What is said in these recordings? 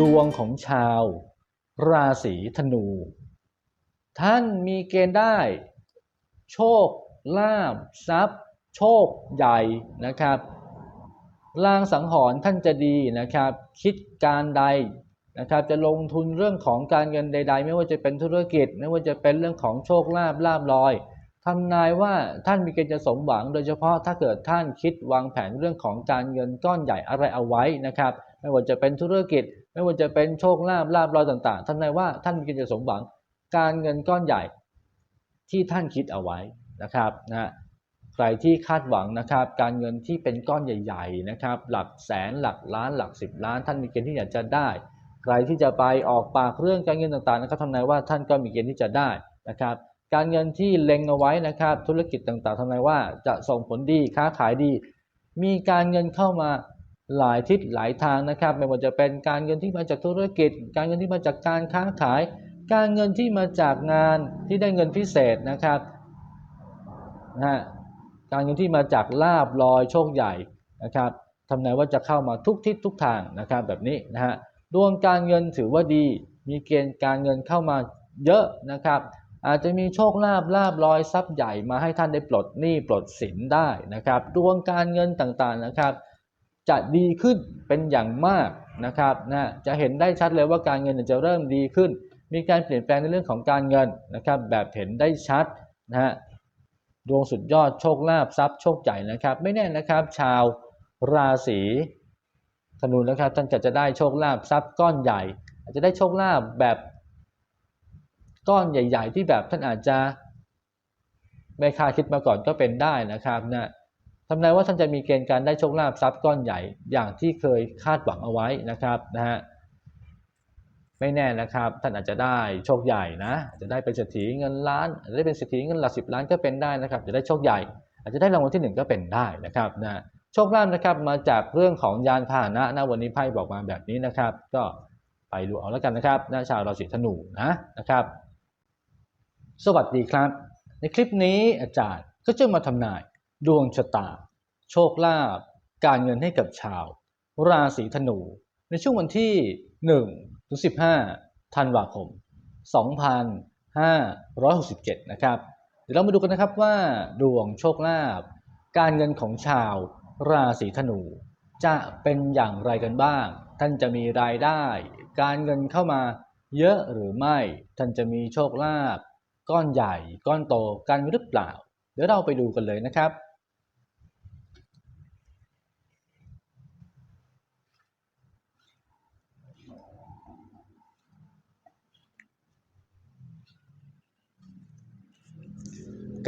ดวงของชาว ราศีธนู ท่านมีเกณฑ์ได้ โชคลาภทรัพย์ โชคใหญ่นะครับลางสังหรณ์ท่านจะดีนะครับ คิดการใดนะครับ จะลงทุนเรื่องของการเงินใด ๆ ไม่ว่าจะเป็นธุรกิจ ไม่ว่าจะเป็นเรื่องของโชคลาภลาภลอยทำนายว่าท่านมีเกณฑ์จะสมหวัง โดยเฉพาะถ้าเกิดท่านคิดวางแผนเรื่องของการเงินก้อนใหญ่อะไรเอาไว้นะครับ ไม่ว่าจะเป็นธุรกิจ ไม่ว่าจะเป็นโชคลาภลาภลอยต่างๆทำนายว่าท่านมีเกณฑ์จะสมหวังการเงินก้อนใหญ่ที่ท่านคิดเอาไว้นะครับนะใครที่คาดหวังนะครับ การเงินที่เป็นก้อนใหญ่ๆนะครับ หลักแสนหลักล้านหลักสิบล้าน ท่านมีเกณฑ์ที่อยากจะได้ ใครที่จะไปออกปากเรื่องการเงินต่างๆนะครับทำนายว่าท่านก็มีเกณฑ์ที่จะได้นะครับ การเงินที่เล็งเอาไว้นะครับ ธุรกิจต่างๆทำนายว่าจะส่งผลดีค้าขายดี มีการเงินเข้ามา หลายทิศหลายทางนะครับ ไม่ว่าจะเป็นการเงินที่มาจากธุรกิจ การเงินที่มาจากการค้าขาย การเงินที่มาจากงานที่ได้เงินพิเศษนะครับนะการเงินที่มาจากลาบลอยโชคใหญ่นะครับทำนายว่าจะเข้ามาทุกทิศทุกทางนะครับแบบนี้นะฮะดวงการเงินถือว่าดี มีเกณฑ์การเงินเข้ามาเยอะนะครับ อาจจะมีโชคลาภลาบลอยทรัพย์ใหญ่มาให้ท่านได้ปลดหนี้ปลดสินได้นะครับ ดวงการเงินต่างๆนะครับ จะดีขึ้นเป็นอย่างมากนะครับนะจะเห็นได้ชัดเลยว่าการเงินจะเริ่มดีขึ้น มีการเปลี่ยนแปลงในเรื่องของการเงินนะครับแบบเห็นได้ชัดนะฮะดวงสุดยอดโชคลาภทรัพย์โชคใหญ่นะครับ ไม่แน่นะครับ ชาวราศีธนูนะครับท่านจะจะได้โชคลาภทรัพย์ก้อนใหญ่ อาจจะได้โชคลาภแบบก้อนใหญ่ ๆ ที่แบบท่านอาจจะไม่คาดคิดมาก่อนก็เป็นได้นะครับนะ ทำนายว่าท่านจะมีเกณฑ์การได้โชคลาภทรัพย์ก้อนใหญ่อย่างที่เคยคาดหวังเอาไว้นะครับนะฮะไม่แน่นะครับ ท่านอาจจะได้โชคใหญ่นะจะได้เป็นเศรษฐีเงินล้านจะได้เป็นเศรษฐีเงินหลักสิบล้านก็เป็นได้นะครับ จะได้โชคใหญ่ อาจจะได้รางวัลที่หนึ่งก็เป็นได้นะครับนะโชคลาภนะครับมาจากเรื่องของยานพาหนะนะวันนี้ไพ่บอกมาแบบนี้นะครับ ก็ไปดูเอาแล้วกันนะครับนะชาวราศีธนูนะนะครับ สวัสดีครับ ในคลิปนี้อาจารย์ก็จะมาทำนาย ดวงชะตา โชคลาภการเงินให้กับชาว ราศีธนู ในช่วงวันที่1ถึง15ธันวาคม 2567 นะครับ เดี๋ยวเรามาดูกันนะครับว่า ดวงโชคลาภการเงินของชาว ราศีธนู จะเป็นอย่างไรกันบ้าง ท่านจะมีรายได้ การเงินเข้ามาเยอะหรือไม่ ท่านจะมีโชคลาภก้อนใหญ่ ก้อนโตกันหรือเปล่า เดี๋ยวเราไปดูกันเลยนะครับ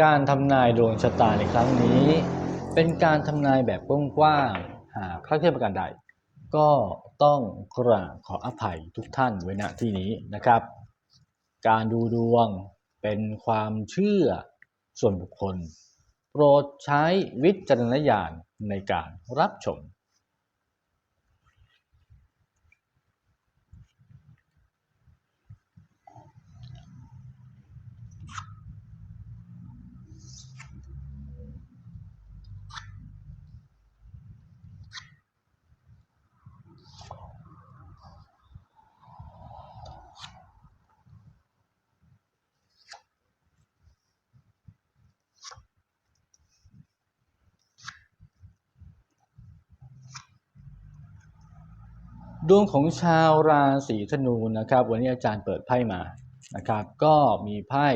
การทำนายดวงชะตาในครั้งนี้ เป็นการทำนายแบบกว้างๆหากคลาดเคลื่อนประการใด ก็ต้องกราบขออภัยทุกท่านไว้ณที่นี้นะครับ การดูดวงเป็นความเชื่อส่วนบุคคล โปรดใช้วิจารณญาณในการรับชม ดวงของชาวราศีธนูนะครับ วันนี้อาจารย์เปิดไพ่มานะครับ ก็มีไพ่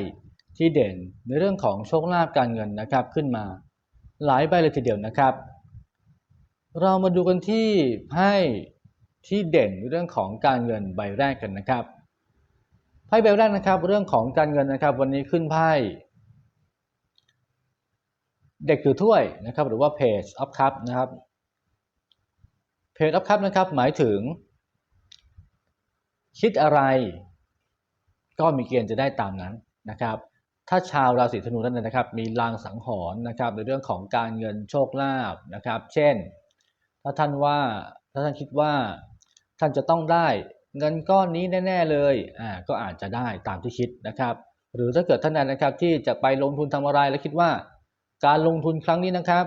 ที่เด่นในเรื่องของโชคลาภการเงินนะครับขึ้นมา หลายใบเลยทีเดียวนะครับ เรามาดูกันที่ไพ่ที่เด่นในเรื่องของการเงินใบแรกกันนะครับไพ่ใบแรกนะครับ เรื่องของการเงินนะครับ วันนี้ขึ้นไพ่เด็กถือถ้วยนะครับ หรือว่า Page of Cup นะครับเพจอัพคัพนะครับ หมายถึง คิดอะไร ก็มีเกณฑ์จะได้ตามนั้นนะครับ ถ้าชาวราศีธนูท่านใดนะครับ มีลางสังหรณ์นะครับ ในเรื่องของการเงินโชคลาภนะครับ เช่น ถ้าท่านว่าถ้าท่านคิดว่าท่านจะต้องได้เงินก้อนนี้แน่ ๆ เลยอ่าก็อาจจะได้ตามที่คิดนะครับ หรือถ้าเกิดท่านใดนะครับที่จะไปลงทุนทำอะไรแล้วคิดว่า การลงทุนครั้งนี้นะครับ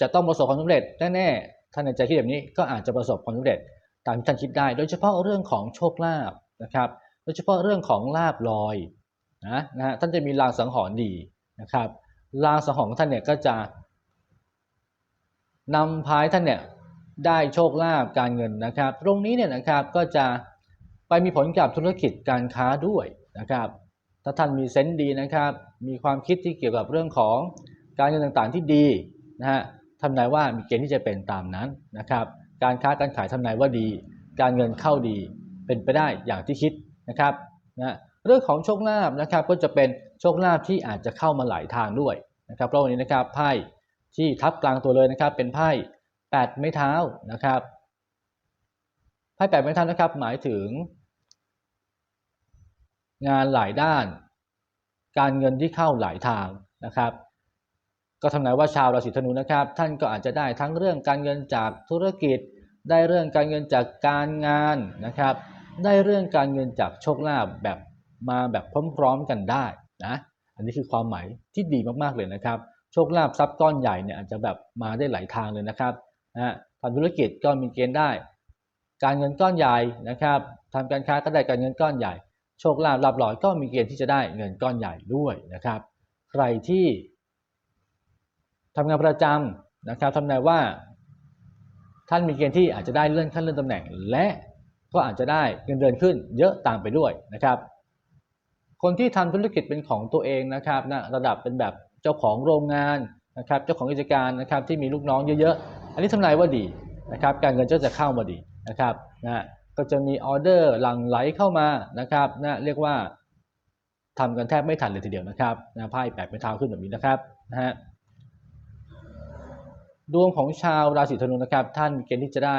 จะต้องประสบความสำเร็จแน่ๆท่านในใจคิดแบบนี้ก็อาจจะประสบความสำเร็จ ตามที่ท่านคิดได้ โดยเฉพาะเรื่องของโชคลาภนะครับ โดยเฉพาะเรื่องของลาบลอยนะนะฮะท่านจะมีลางสังหรณ์ดีนะครับลางสังหรณ์ของท่านเนี่ยก็จะนำพายท่านเนี่ยได้โชคลาภการเงินนะครับ ตรงนี้เนี่ยนะครับก็จะไปมีผลกับธุรกิจการค้าด้วยนะครับ ถ้าท่านมีเซนส์ดีนะครับ มีความคิดที่เกี่ยวกับเรื่องของการเงินต่างๆที่ดีนะฮะทำนายว่ามีเกณฑ์ที่จะเป็นตามนั้นนะครับ การค้าการขายทำนายว่าดี การเงินเข้าดีเป็นไปได้อย่างที่คิดนะครับนะเรื่องของโชคลาภนะครับก็จะเป็นโชคลาภที่อาจจะเข้ามาหลายทางด้วยนะครับเพราะวันนี้นะครับไพ่ที่ทับกลางตัวเลยนะครับเป็นไพ่แปดไม้เท้านะครับไพ่แปดไม้เท้านะครับหมายถึง งานหลายด้าน การเงินที่เข้าหลายทางนะครับ ก็ทำนายว่าชาวราศีธนูนะครับ ท่านก็อาจจะได้ทั้งเรื่องการเงินจากธุรกิจ ได้เรื่องการเงินจากการงานนะครับ ได้เรื่องการเงินจากโชคลาภแบบมาแบบพร้อมๆกันได้นะอันนี้คือความหมายที่ดีมากๆเลยนะครับ โชคลาภทรัพย์ก้อนใหญ่เนี่ยอาจจะแบบมาได้หลายทางเลยนะครับนะทำธุรกิจก็มีเกณฑ์ได้ การเงินก้อนใหญ่นะครับทำการค้าก็ได้การเงินก้อนใหญ่ โชคลาภลาบลอยก็มีเกณฑ์ที่จะได้เงินก้อนใหญ่ด้วยนะครับ ใครที่ ทำงานประจำนะครับทำนายว่า ท่านมีเกณฑ์ที่อาจจะได้เลื่อนขั้นเลื่อนตำแหน่ง และก็อาจจะได้เงินเดือนขึ้น เยอะตามไปด้วยนะครับ คนที่ทำธุรกิจเป็นของตัวเองนะครับนะระดับเป็นแบบเจ้าของโรงงานนะครับ เจ้าของกิจการนะครับที่มีลูกน้องเยอะๆ อันนี้ทำนายว่าดีนะครับ การเงินก็จะเข้ามาดีนะครับนะก็จะมีออเดอร์หลั่งไหลเข้ามานะครับนะเรียกว่าทำกันแทบไม่ทันเลยทีเดียวนะครับนะไพ่แปดไม้เท้าขึ้นแบบนี้นะครับนะฮะ ดวงของชาวราศีธนูนะครับ ท่านมีเกณฑ์ที่จะได้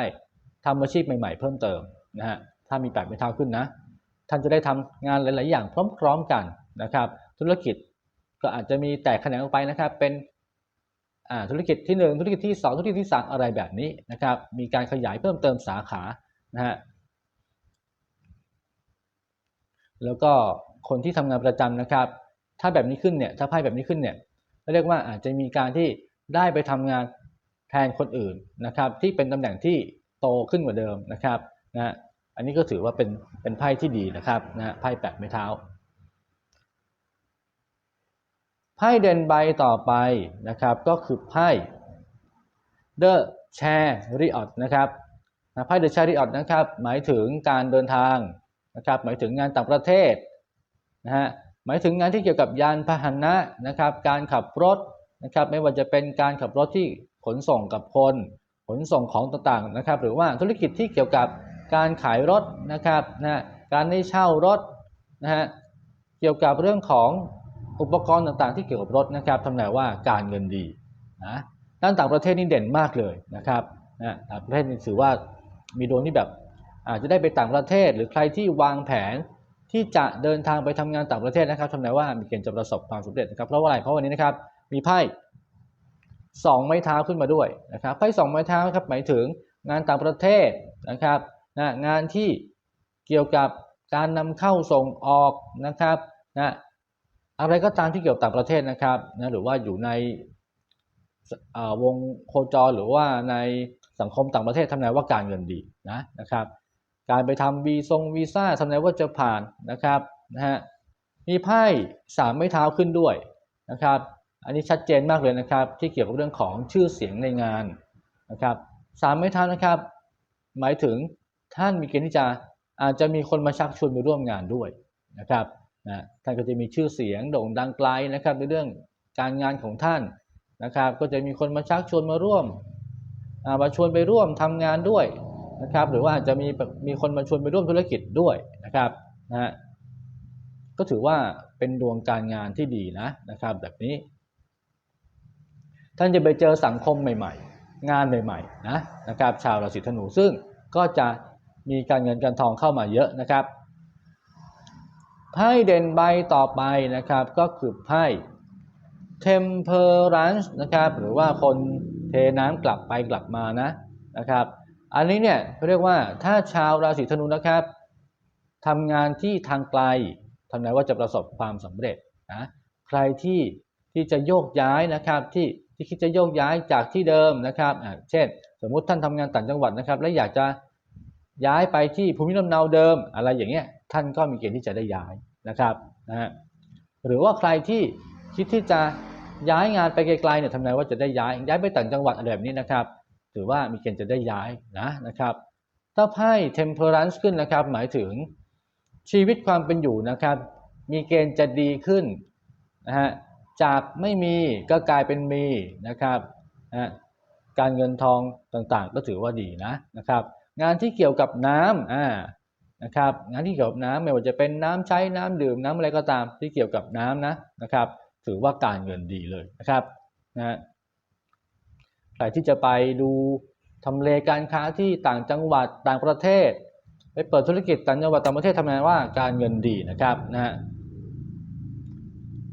ทำอาชีพใหม่ๆ เพิ่มเติมนะฮะถ้ามีแปดไม้เท้าขึ้นนะ ท่านจะได้ทำงานหลาย ๆ อย่างพร้อม ๆ กันนะครับ ธุรกิจก็อาจจะมีแตกแขนงออกไปนะครับ เป็นธุรกิจที่ 1 ธุรกิจที่ 2 ธุรกิจที่3อะไรแบบนี้นะครับ มีการขยายเพิ่มเติมสาขานะฮะแล้วก็คนที่ทำงานประจำนะครับ ถ้าแบบนี้ขึ้นเนี่ยถ้าไพ่แบบนี้ขึ้นเนี่ยเรียกว่าอาจจะมีการที่ได้ไปทำงาน แทนคนอื่นนะครับที่เป็นตำแหน่งที่โตขึ้นกว่าเดิมนะครับนะอันนี้ก็ถือว่าเป็นเป็นไพ่ที่ดีนะครับนะไพ่แปดไม้เท้าไพ่เดนใบต่อไปนะครับก็คือไพ่ The Chariot นะครับไพ่ The Chariot นะครับหมายถึงการเดินทางนะครับหมายถึงงานต่างประเทศนะฮะหมายถึงงานที่เกี่ยวกับยานพาหนะนะครับการขับรถนะครับไม่ว่าจะเป็นการขับรถที่ ขนส่งกับคน ขนส่งของต่างๆนะครับ หรือว่าธุรกิจที่เกี่ยวกับการขายรถนะครับนะการได้เช่ารถนะฮะเกี่ยวกับเรื่องของอุปกรณ์ต่างๆ ที่เกี่ยวกับรถนะครับทำนายว่าการเงินดีนะด้านต่างประเทศนี่เด่นมากเลยนะครับนะต่างประเทศนี่ถือว่ามีดวงที่แบบอาจจะได้ไปต่างประเทศ หรือใครที่วางแผนที่จะเดินทางไปทำงานต่างประเทศนะครับทำนายว่ามีเกณฑ์จะประสบความสำเร็จนะครับเพราะว่าอะไรเพราะวันนี้นะครับมีไพ่ สองไม้เท้าขึ้นมาด้วยนะครับไพ่สองไม้เท้าครับหมายถึงงานต่างประเทศนะครับนะงานที่เกี่ยวกับการนำเข้าส่งออกนะครับนะอะไรก็ตามที่เกี่ยวกับต่างประเทศนะครับนะหรือว่าอยู่ในวงโคจรหรือว่าในสังคมต่างประเทศทำนายว่าการเงินดีนะนะครับ การไปทำวีซงวีซ่าทำนายว่าจะผ่านนะครับนะฮะมีไพ่สามไม้เท้าขึ้นด้วยนะครับ อันนี้ชัดเจนมากเลยนะครับ ที่เกี่ยวกับเรื่องของชื่อเสียงในงานนะครับสามไม้เท้านะครับ หมายถึงท่านมีเกณฑ์ที่จะอาจจะมีคนมาชักชวนไปร่วมงานด้วยนะครับนะท่านก็จะมีชื่อเสียงโด่งดังไกลนะครับ ในเรื่องการงานของท่านนะครับ ก็จะมีคนมาชักชวนมาร่วมมาชวนไปร่วมทำงานด้วยนะครับ หรือว่าอาจะมีมีคนมาชวนไปร่วมธุรกิจด้วยนะครับนะก็ถือว่าเป็นดวงการงานที่ดีนะนะครับ แบบนี้ ท่านจะไปเจอสังคมใหม่ ๆ งานใหม่ๆนะนะครับ ชาวราศีธนูซึ่งก็จะมีการเงินการทองเข้ามาเยอะนะครับไพ่เด่นใบต่อไปนะครับก็คือไพ่ temperance นะครับหรือว่าคนเทน้ำกลับไปกลับมานะนะครับ อันนี้เนี่ยเขาเรียกว่าถ้าชาวราศีธนูนะครับทำงานที่ทางไกลทำนายว่าจะประสบความสำเร็จนะใครที่ที่จะโยกย้ายนะครับที่ ที่คิดจะโยกย้ายจากที่เดิมนะครับ เช่น สมมุติท่านทำงานต่างจังหวัดนะครับ และอยากจะย้ายไปที่ภูมิลำเนาเดิม อะไรอย่างเงี้ย ท่านก็มีเกณฑ์ที่จะได้ย้ายนะครับนะฮะหรือว่าใครที่คิดที่จะย้ายงานไปไกลๆเนี่ยทำนายว่าจะได้ย้าย ย้ายไปต่างจังหวัดอะไรแบบนี้นะครับ ถือว่ามีเกณฑ์จะได้ย้ายนะนะครับ ถ้าไพ่ temperance ขึ้นนะครับ หมายถึงชีวิตความเป็นอยู่นะครับ มีเกณฑ์จะดีขึ้นนะฮะ จากไม่มีก็กลายเป็นมีนะครับนะการเงินทองต่างๆ ก็ถือว่าดีนะนะครับ งานที่เกี่ยวกับน้ำอ่านะครับ งานที่เกี่ยวกับน้ำไม่ว่าจะเป็นน้ำใช้น้ำดื่มน้ำอะไรก็ตามที่เกี่ยวกับน้ำนะนะครับ ถือว่าการเงินดีเลยนะครับนะใครที่จะไปดูทำเลการค้าที่ต่างจังหวัดต่างประเทศ ไปเปิดธุรกิจต่างจังหวัดต่างประเทศทำงานว่าการเงินดีนะครับนะฮะ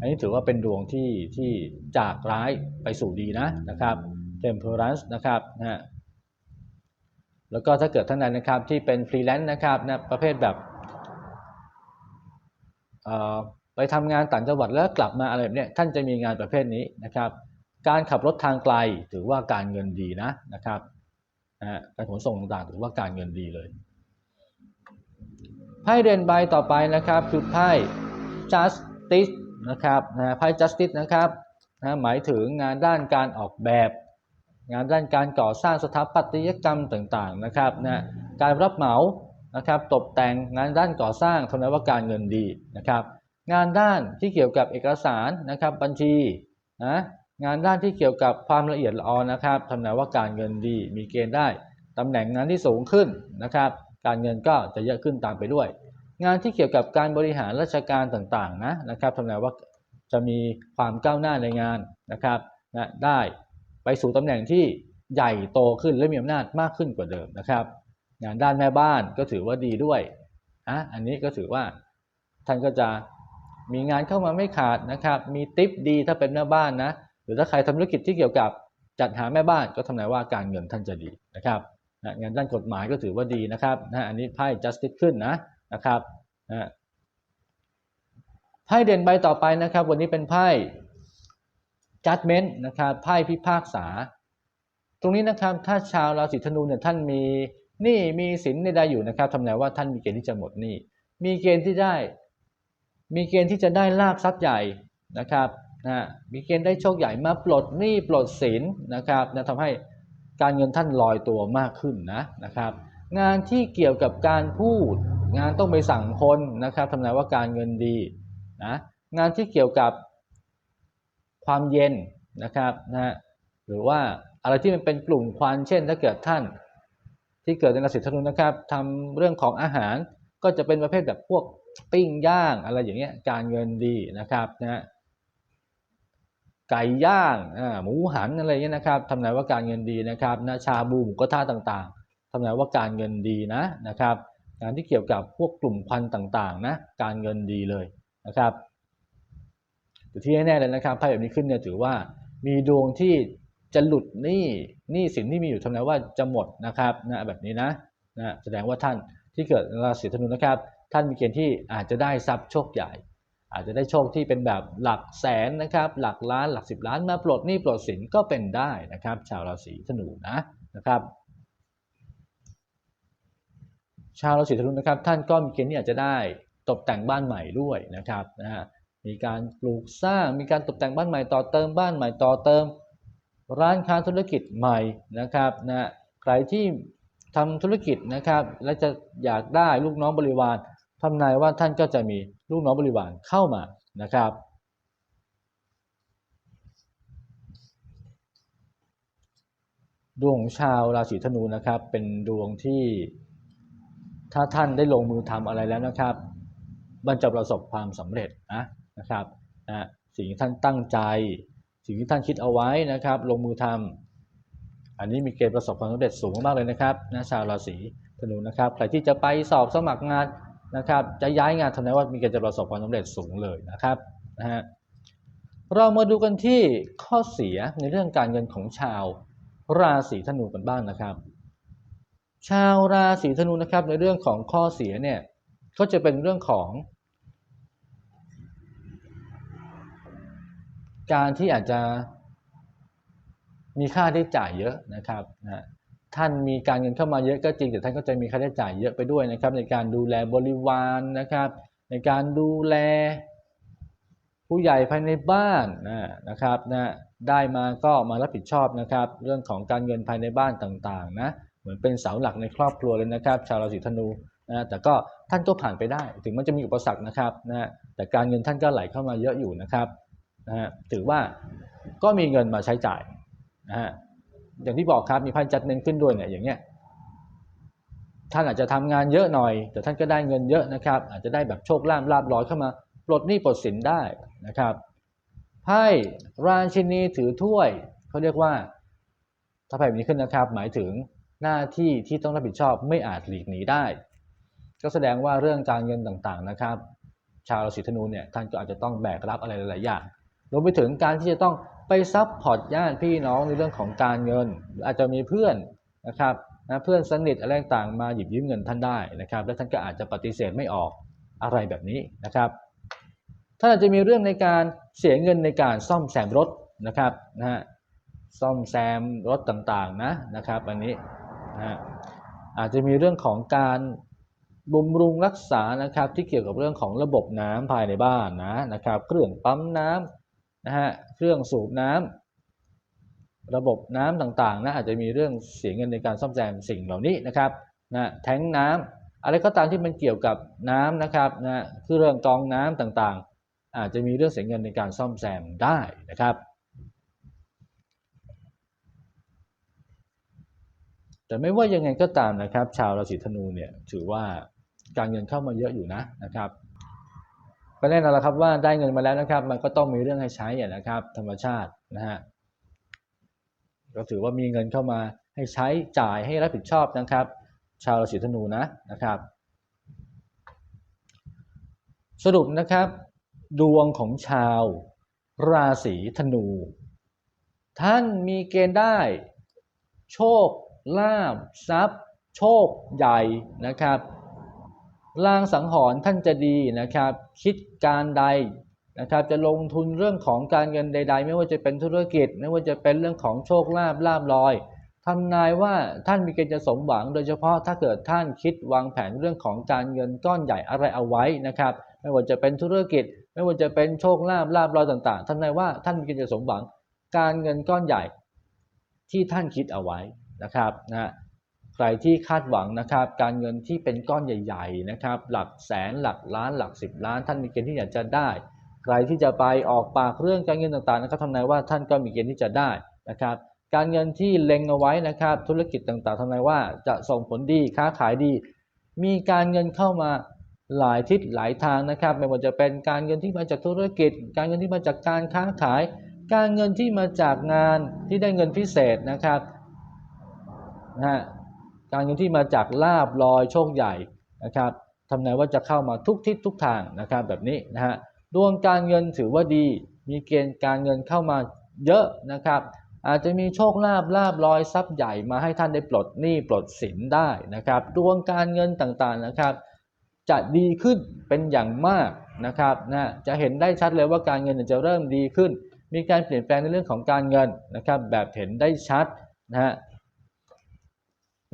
อันนี้ถือว่าเป็นดวงที่ที่จากร้ายไปสู่ดีนะนะครับ temperance นะครับนะฮะแล้วก็ถ้าเกิดท่านใดนะครับที่เป็นฟรีแลนซ์นะครับนะประเภทแบบไปทำงานต่างจังหวัดแล้วกลับมาอะไรแบบเนี้ยท่านจะมีงานประเภทนี้นะครับ การขับรถทางไกลถือว่าการเงินดีนะนะครับนะฮะการขนส่งต่างๆถือว่าการเงินดีเลยไพ่เด่นใบต่อไปนะครับคือไพ่ justice นะครับนะไพ่ justice นะครับนะหมายถึงงานด้านการออกแบบ งานด้านการก่อสร้างสถาปัตยกรรมต่างๆนะครับนะการรับเหมานะครับตกแต่งงานด้านก่อสร้างทนายว่าการเงินดีนะครับ งานด้านที่เกี่ยวกับเอกสารนะครับบัญชีนะงานด้านที่เกี่ยวกับความละเอียดละออนะครับทำนายว่าการเงินดี มีเกณฑ์ได้ตำแหน่งงานที่สูงขึ้นนะครับ การเงินก็จะเยอะขึ้นตามไปด้วย งานที่เกี่ยวกับการบริหารราชการต่างๆนะนะครับทำนายว่าจะมีความก้าวหน้าในงานนะครับนะได้ไปสู่ตำแหน่งที่ใหญ่โตขึ้นและมีอำนาจมากขึ้นกว่าเดิมนะครับงานด้านแม่บ้านก็ถือว่าดีด้วยอะอันนี้ก็ถือว่าท่านก็จะมีงานเข้ามาไม่ขาดนะครับ มีติปดีถ้าเป็นแม่บ้านนะ หรือถ้าใครทำธุรกิจที่เกี่ยวกับจัดหาแม่บ้านก็ทำนายว่าการเงินท่านจะดีนะครับงานด้านกฎหมายก็ถือว่าดีนะครับนะอันนี้ไพ่ justice ขึ้นนะ นะครับนะไพ่เด่นใบต่อไปนะครับ วันนี้เป็นไพ่ judgment นะครับไพ่พิพากษา ตรงนี้นะครับถ้าชาวราศีธนูเนี่ยท่านมีหนี้มีสินใดๆอยู่นะครับทำนายว่าท่านมีเกณฑ์ที่จะหมดหนี้มีเกณฑ์ที่ได้ มีเกณฑ์ที่จะได้ลาบทรัพย์ใหญ่นะครับนะมีเกณฑ์ได้โชคใหญ่มาปลดหนี้ปลดสินนะครับนะทำให้การเงินท่านลอยตัวมากขึ้นนะนะครับ งานที่เกี่ยวกับการพูด งานต้องไปสั่งคนนะครับทำนายว่าการเงินดีนะงานที่เกี่ยวกับความเย็นนะครับนะหรือว่าอะไรที่มันเป็นกลุ่มควันเช่น ถ้าเกิดท่านที่เกิดในราศีธนูนะครับทำเรื่องของอาหารก็จะเป็นประเภทแบบพวกปิ้งย่างอะไรอย่างเงี้ยการเงินดีนะครับนะไก่ย่างหมูหันอะไรเงี้ยนะครับทำนายว่าการเงินดีนะครับนะชาบูหมูกระทะต่างๆทำนายว่าการเงินดีนะนะครับ งานที่เกี่ยวกับพวกกลุ่มควันต่างๆนะการเงินดีเลยนะครับแต่ที่แน่ๆเลยนะครับไพ่แบบนี้ขึ้นเนี่ยถือว่ามีดวงที่จะหลุดหนี้หนี้สินที่มีอยู่ทำนายว่าจะหมดนะครับนะแบบนี้นะนะแสดงว่าท่านที่เกิดราศีธนูนะครับ ท่านมีเกณฑ์ที่อาจจะได้ทรัพย์โชคใหญ่ อาจจะได้โชคที่เป็นแบบหลักแสนนะครับ หลักล้านหลักสิบล้านมาปลดหนี้ปลดสินก็เป็นได้นะครับ ชาวราศีธนูนะนะครับ ชาวราศีธนูนะครับ ท่านก็มีเกณฑ์ที่อาจจะได้ตกแต่งบ้านใหม่ด้วยนะครับนะฮะมีการปลูกสร้างมีการตกแต่งบ้านใหม่ต่อเติมบ้านใหม่ต่อเติม ร้านค้าธุรกิจใหม่นะครับนะใครที่ทำธุรกิจนะครับ และจะอยากได้ลูกน้องบริวารทำนายว่าท่านก็จะมีลูกน้องบริวารเข้ามานะครับ ดวงชาวราศีธนูนะครับเป็นดวงที่ ถ้าท่านได้ลงมือทำอะไรแล้วนะครับมันจะประสบความสำเร็จนะนะครับนะสิ่งที่ท่านตั้งใจ สิ่งที่ท่านคิดเอาไว้นะครับ ลงมือทำอันนี้มีเกณฑ์ประสบความสำเร็จสูงมากเลยนะครับนะชาวราศีธนูนะครับใครที่จะไปสอบสมัครงานนะครับ จะย้ายงานทำนายว่ามีเกณฑ์จะประสบความสำเร็จสูงเลยนะครับนะฮะเรามาดูกันที่ข้อเสียในเรื่องการเงินของชาวราศีธนูกันบ้างนะครับ ชาวราศีธนูนะครับในเรื่องของข้อเสียเนี่ยก็จะเป็นเรื่องของ การที่อาจจะมีค่าใช้จ่ายเยอะนะครับนะท่านมีการเงินเข้ามาเยอะก็จริงแต่ท่านก็จะมีค่าใช้จ่ายเยอะไปด้วยนะครับ ในการดูแลบริวารนะครับ ในการดูแล ผู้ใหญ่ภายในบ้านนะนะครับนะได้มาก็มารับผิดชอบนะครับ เรื่องของการเงินภายในบ้านต่างๆนะ เหมือนเป็นเสาหลักในครอบครัวเลยนะครับ ชาวราศีธนูนะแต่ก็ท่านก็ผ่านไปได้ ถึงมันจะมีอุปสรรคนะครับนะแต่การเงินท่านก็ไหลเข้ามาเยอะอยู่นะครับนะถือว่าก็มีเงินมาใช้จ่ายนะฮะอย่างที่บอกครับมีพันจัดเน้นขึ้นด้วยเนี่ยอย่างเงี้ยท่านอาจจะทำงานเยอะหน่อย แต่ท่านก็ได้เงินเยอะนะครับ อาจจะได้แบบโชคลาภลาบลอยเข้ามาปลดหนี้ปลดสินได้นะครับไพ่ราชินีถือถ้วยเขาเรียกว่าถ้าไพ่แบบนี้ขึ้นนะครับ หมายถึง หน้าที่ที่ต้องรับผิดชอบไม่อาจหลีกหนีได้ ก็แสดงว่าเรื่องการเงินต่างๆนะครับ ชาวราศีธนูเนี่ยท่านก็อาจจะต้องแบกรับอะไรหลายๆอย่างรวมไปถึงการที่จะต้องไปซับพอร์ตญาติพี่น้องในเรื่องของการเงิน อาจจะมีเพื่อนนะครับนะเพื่อนสนิทอะไรต่างๆมาหยิบยืมเงินท่านได้นะครับ และท่านก็อาจจะปฏิเสธไม่ออกอะไรแบบนี้นะครับท่านอาจจะมีเรื่องในการเสียเงินในการซ่อมแซมรถนะครับนะฮะซ่อมแซมรถต่างๆนะนะครับ อันนี้ นะอาจจะมีเรื่องของการบำรุงรักษานะครับที่เกี่ยวกับเรื่องของระบบน้ำภายในบ้านนะนะครับ เครื่องปั๊มน้ำนะฮะเครื่องสูบน้ำระบบน้ำต่างๆนะอาจจะมีเรื่องเสียเงินในการซ่อมแซมสิ่งเหล่านี้นะครับนะแทงน้ำอะไรก็ตามที่มันเกี่ยวกับน้ำนะครับนะคือเรื่องกองน้ำต่างๆ อาจจะมีเรื่องเสียเงินในการซ่อมแซมได้นะครับ แต่ไม่ว่ายังไงก็ตามนะครับ ชาวราศีธนูเนี่ยถือว่าการเงินเข้ามาเยอะอยู่นะนะครับก็แน่นอนแล้วครับว่าได้เงินมาแล้วนะครับ มันก็ต้องมีเรื่องให้ใช้นะครับ ธรรมชาตินะฮะก็ถือว่ามีเงินเข้ามาให้ใช้จ่ายให้รับผิดชอบนะครับ ชาวราศีธนูนะนะครับ สรุปนะครับ ดวงของชาวราศีธนู ท่านมีเกณฑ์ได้ โชค ลาภทรัพย์ โชคใหญ่นะครับลางสังหรณ์ท่านจะดีนะครับ คิดการใดนะครับ จะลงทุนเรื่องของการเงินใด ๆ ไม่ว่าจะเป็นธุรกิจ ไม่ว่าจะเป็นเรื่องของโชคลาภลาบลอยทำนายว่าท่านมีเกณฑ์จะสมหวัง โดยเฉพาะถ้าเกิดท่านคิดวางแผนเรื่องของการเงินก้อนใหญ่อะไรเอาไว้นะครับ ไม่ว่าจะเป็นธุรกิจ ไม่ว่าจะเป็นโชคลาภลาบลอยต่างๆทำนายว่าท่านมีเกณฑ์จะสมหวัง การเงินก้อนใหญ่ที่ท่านคิดเอาไว้ นะครับนะใครที่คาดหวังนะครับการเงินที่เป็นก้อนใหญ่ๆนะครับหลักแสนหลักล้านหลักสิบล้าน ท่านมีเกณฑ์ที่อยากจะได้ ใครที่จะไปออกปากเรื่องการเงินต่างๆนะครับทำนายว่าท่านก็มีเกณฑ์ที่จะได้นะครับการเงินที่เล็งเอาไว้นะครับธุรกิจต่างๆทำนายว่าจะส่งผลดีค้าขายดี มีการเงินเข้ามาหลายทิศหลายทางนะครับไม่ว่าจะเป็นการเงินที่มาจากธุรกิจ การเงินที่มาจากการค้าขาย การเงินที่มาจากงานที่ได้เงินพิเศษนะครับ นะฮะการเงินที่มาจากลาบลอยโชคใหญ่นะครับทำนายว่าจะเข้ามาทุกทิศทุกทางนะครับแบบนี้นะฮะดวงการเงินถือว่าดี มีเกณฑ์การเงินเข้ามาเยอะนะครับ อาจจะมีโชคลาภลาบลอยทรัพย์ใหญ่มาให้ท่านได้ปลดหนี้ปลดสินได้นะครับ ดวงการเงินต่างๆนะครับ จะดีขึ้นเป็นอย่างมากนะครับนะจะเห็นได้ชัดเลยว่าการเงินจะเริ่มดีขึ้น มีการเปลี่ยนแปลงในเรื่องของการเงินนะครับ แบบเห็นได้ชัดนะฮะ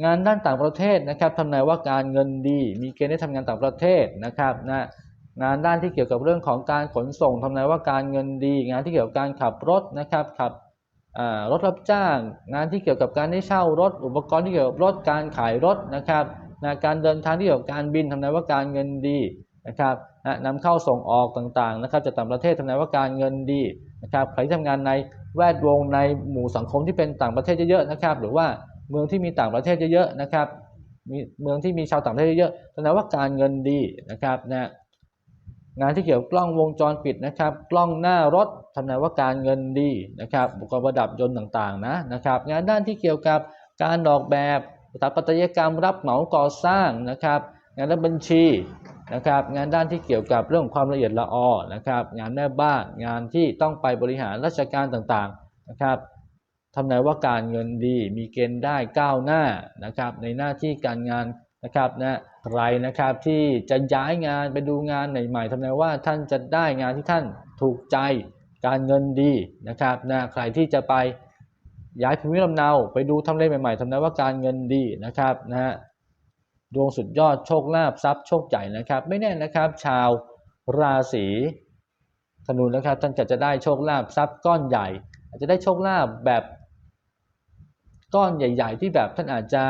งานด้านต่างประเทศนะครับทำนายว่าการเงินดี มีเกณฑ์ได้ทำงานต่างประเทศนะครับนะงานด้านที่เกี่ยวกับเรื่องของการขนส่งทำนายว่าการเงินดี งานที่เกี่ยวกับการขับรถนะครับขับรถรับจ้าง งานที่เกี่ยวกับการได้เช่ารถ อุปกรณ์ที่เกี่ยวกับรถการขายรถนะครับนะการเดินทางที่เกี่ยวกับการบินทำนายว่าการเงินดีนะครับนะนำเข้าส่งออกต่างๆนะครับจากต่างประเทศทำนายว่าการเงินดีนะครับใครที่ทำงานในแวดวงในหมู่สังคมที่เป็นต่างประเทศเยอะๆนะครับ หรือว่า เมืองที่มีต่างประเทศเยอะๆนะครับมีเมืองที่มีชาวต่างประเทศเยอะๆแสดงว่าการเงินดีนะครับนะงานที่เกี่ยวกับกล้องวงจรปิดนะครับ กล้องหน้ารถทำนายว่าการเงินดีนะครับบุคลประดับยนต์ต่างๆนะนะครับ งานด้านที่เกี่ยวกับการออกแบบสถาปัตยกรรมรับเหมาก่อสร้างนะครับ งานด้านบัญชีนะครับ งานด้านที่เกี่ยวกับเรื่องความละเอียดละออนะครับ งานแม่บ้านงานที่ต้องไปบริหารราชการต่างๆนะครับ ทำนายว่าการเงินดีมีเกณฑ์ได้ก้าวหน้านะครับในหน้าที่การงานนะครับนะใครนะครับที่จะย้ายงานไปดูงานใหม่ๆทำนายว่าท่านจะได้งานที่ท่านถูกใจการเงินดีนะครับนะใครที่จะไปย้ายภูมิลำเนาไปดูทำเลใหม่ๆทำนายว่าการเงินดีนะครับนะฮะดวงสุดยอดโชคลาภทรัพย์โชคใหญ่นะครับ ไม่แน่นะครับ ชาวราศีธนูนะครับท่านก็จะได้โชคลาภทรัพย์ก้อนใหญ่ อาจจะได้โชคลาภแบบ ก้อนใหญ่ ๆ ที่แบบท่านอาจจะ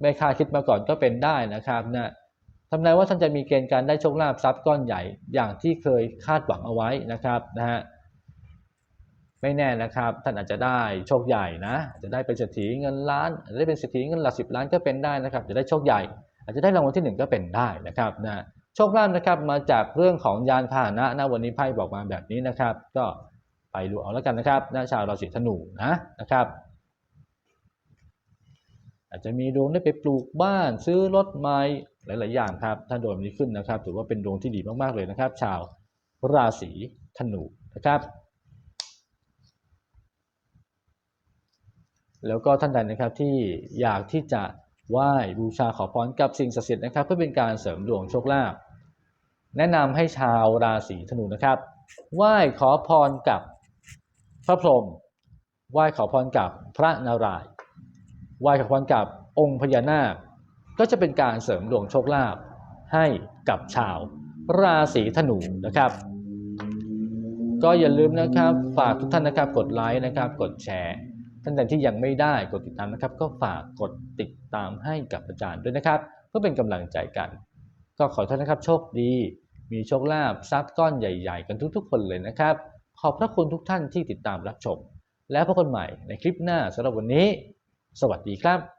ไม่คาดคิดมาก่อนก็เป็นได้นะครับนะทำนายว่าท่านจะมีเกณฑ์การได้โชคลาภทรัพย์ก้อนใหญ่อย่างที่เคยคาดหวังเอาไว้นะครับนะฮะไม่แน่นะครับ ท่านอาจจะได้โชคใหญ่นะจจะได้เป็นเศรษฐีเงินล้านอาจจะได้เป็นเศรษฐีเงินหลักสิบล้านก็เป็นได้นะครับ จะได้โชคใหญ่ อาจจะได้รางวัลที่หนึ่งก็เป็นได้นะครับนะโชคลาภนะครับมาจากเรื่องของยานพาหนะนะวันนี้ไพ่บอกมาแบบนี้นะครับ ก็ไปดูเอาแล้วกันนะครับนะชาวราศีธนูนะนะครับ อาจจะมีดวงได้ไปปลูกบ้านซื้อรถใหม่หลาย ๆ อย่างครับ ถ้าโดนนี้ขึ้นนะครับ ถือว่าเป็นดวงที่ดีมาก ๆ เลยนะครับ ชาวราศีธนูนะครับ แล้วก็ท่านใดนะครับที่อยากที่จะไหว้บูชาขอพรกับสิ่งศักดิ์สิทธิ์นะครับ เพื่อเป็นการเสริมดวงโชคลาภแนะนำให้ชาวราศีธนูนะครับไหว้ขอพรกับพระพรหมไหว้ขอพรกับพระนารายณ์ ไหว้ขอพรกับองค์พญานาค ก็จะเป็นการเสริมดวงโชคลาภให้กับชาวราศีธนูนะครับ ก็อย่าลืมนะครับ ฝากทุกท่านนะครับกดไลค์นะครับ กดแชร์ท่านใดที่ยังไม่ได้กดติดตามนะครับ ก็ฝากกดติดตามให้กับอาจารย์ด้วยนะครับ เพื่อเป็นกำลังใจกัน ก็ขอท่านนะครับโชคดี มีโชคลาภทรัพย์ก้อนใหญ่ๆ กันทุกๆ คนเลยนะครับ ขอบพระคุณทุกท่านที่ติดตามรับชม แล้วพบกันใหม่ในคลิปหน้าสำหรับวันนี้ สวัสดีครับ